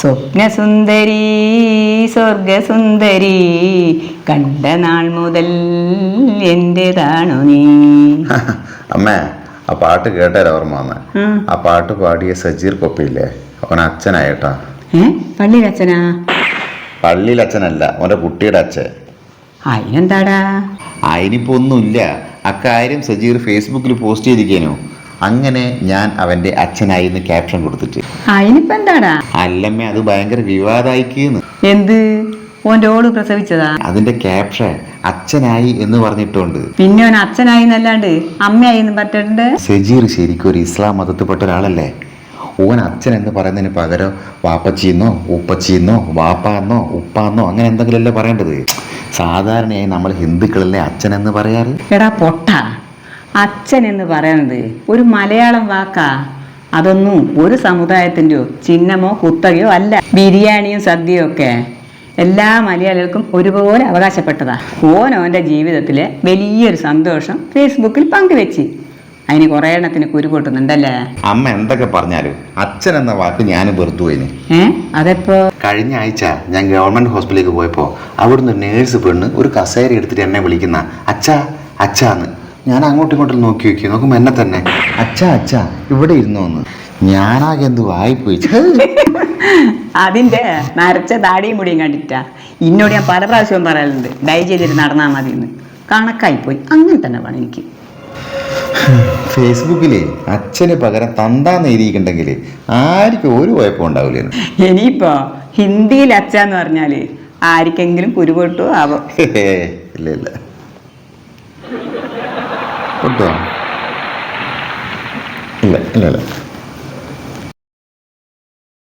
സ്വപ്നസുന്ദരി സ്വർഗസുന്ദരി കണ്ട നാൾ മുതൽ എന്റെതാണു നീ. അമ്മേ ആ പാട്ട് കേട്ടാലോ ഓർമ്മ വന്ന്. ആ. പാട്ട് പാടിയ സജീർ കൊപ്പിയില്ലേ അവൻ അച്ഛനായിട്ടാ. പള്ളിയിൽ പള്ളിയിലച്ഛനാ പള്ളിയിൽ അച്ഛനല്ല അവന്റെ കുട്ടിയുടെ അച്ഛൻ. അതിനെന്താടാ അതിനിപ്പോ ഒന്നുമില്ല. അക്കാര്യം സജീർ ഫേസ്ബുക്കിൽ പോസ്റ്റ് ചെയ്തിരിക്കാനോ. അങ്ങനെ ഞാൻ അവന്റെ അച്ഛനായി എന്ന് ക്യാപ്ഷൻ കൊടുത്തിട്ട്. അതിനിപ്പോ എന്താടാ? അല്ലമ്മേ അത് ഭയങ്കര വിവാദമായിക്കുന്നു എന്ത്? ഓൾ പ്രസവിച്ചതാ? അതിന്റെ ക്യാപ്ഷൻ അച്ഛനായി എന്ന് പറഞ്ഞിട്ടുണ്ട്. പിന്നെ അവൻ അച്ഛനായി എന്നല്ലാണ്ട് അമ്മയായി എന്ന് പറഞ്ഞിട്ടുണ്ട്? സജീർ ശരിക്കും ഒരു ഇസ്ലാം മതത്തിൽപ്പെട്ട ഒരാളല്ലേ? ഓൻ അച്ഛൻ എന്ന് പറയുന്നതിന് പകരം വാപ്പച്ചിന്നോ ഉപ്പച്ചിന്നോ വാപ്പാന്നോ ഉപ്പാന്നോ അങ്ങനെ എന്തെങ്കിലും അല്ലേ പറയേണ്ടത്? സാധാരണയായി നമ്മൾ ഹിന്ദുക്കളല്ലേ അച്ഛൻ എന്ന് പറയാറ്. എടാ പൊട്ട. അച്ഛൻ എന്ന് പറയുന്നത് ഒരു മലയാളം വാക്കാ. അതൊന്നും ഒരു സമുദായത്തിന്റെയോ ചിഹ്നമോ കുത്തകയോ അല്ല. ബിരിയാണിയും സദ്യയും ഒക്കെ എല്ലാ മലയാളികൾക്കും ഒരുപോലെ അവകാശപ്പെട്ടതാ. ഓനോന്റെ ജീവിതത്തിലെ വലിയൊരു സന്തോഷം ഫേസ്ബുക്കിൽ പങ്കുവെച്ച്. അതിന് കുറേ എണ്ണത്തിന് കുരുപൊട്ടുന്നുണ്ടല്ലേ അമ്മ എന്തൊക്കെ പറഞ്ഞാലും അച്ഛൻ എന്ന വാക്ക് ഞാൻ വെറുത്തു പോയിന്. അതെപ്പോ? കഴിഞ്ഞ ആഴ്ച ഞാൻ ഗവൺമെന്റ് ഹോസ്പിറ്റലിലേക്ക് പോയപ്പോ അവിടുന്ന് നേഴ്സ് പെണ്ണ് ഒരു കസേര എടുത്തിട്ട് എന്നെ വിളിക്കുന്ന അച്ഛാ അച്ഛാന്ന് ഞാൻ അങ്ങോട്ടും ഇങ്ങോട്ടും നോക്കി നോക്കി നോക്കുമ്പോൾ എന്നെ തന്നെ. അച്ഛാ അച്ഛാ ഇവിടെ ഇരുന്നു വന്ന് ഞാനാകെ എന്ത് വായിപ്പോയി. അതിന്റെ നരച്ച താടിയും മുടിയും കണ്ടിട്ടാ. ഇന്നോട് ഞാൻ പല പ്രാവശ്യവും പറയാറുണ്ട് ഡൈ ചെയ്തിട്ട് നടന്നാൽ മതി എന്ന് കണക്കായിപ്പോയി അങ്ങനെ തന്നെ വേണം എനിക്ക്. ഫേസ്ബുക്കിലെ അച്ഛന് പകരം തന്താന്ന് എഴുതിയിട്ടുണ്ടെങ്കിൽ ആർക്കും ഒരു കുഴപ്പം ഉണ്ടാവില്ല ഇനിയിപ്പോ ഹിന്ദിയിൽ അച്ഛന്ന് പറഞ്ഞാൽ ആർക്കെങ്കിലും കുരുപൊട്ടു ആവോ. ഇല്ല ഇല്ല. കേട്ടോ ഇല്ല ഇല്ല ഇല്ല.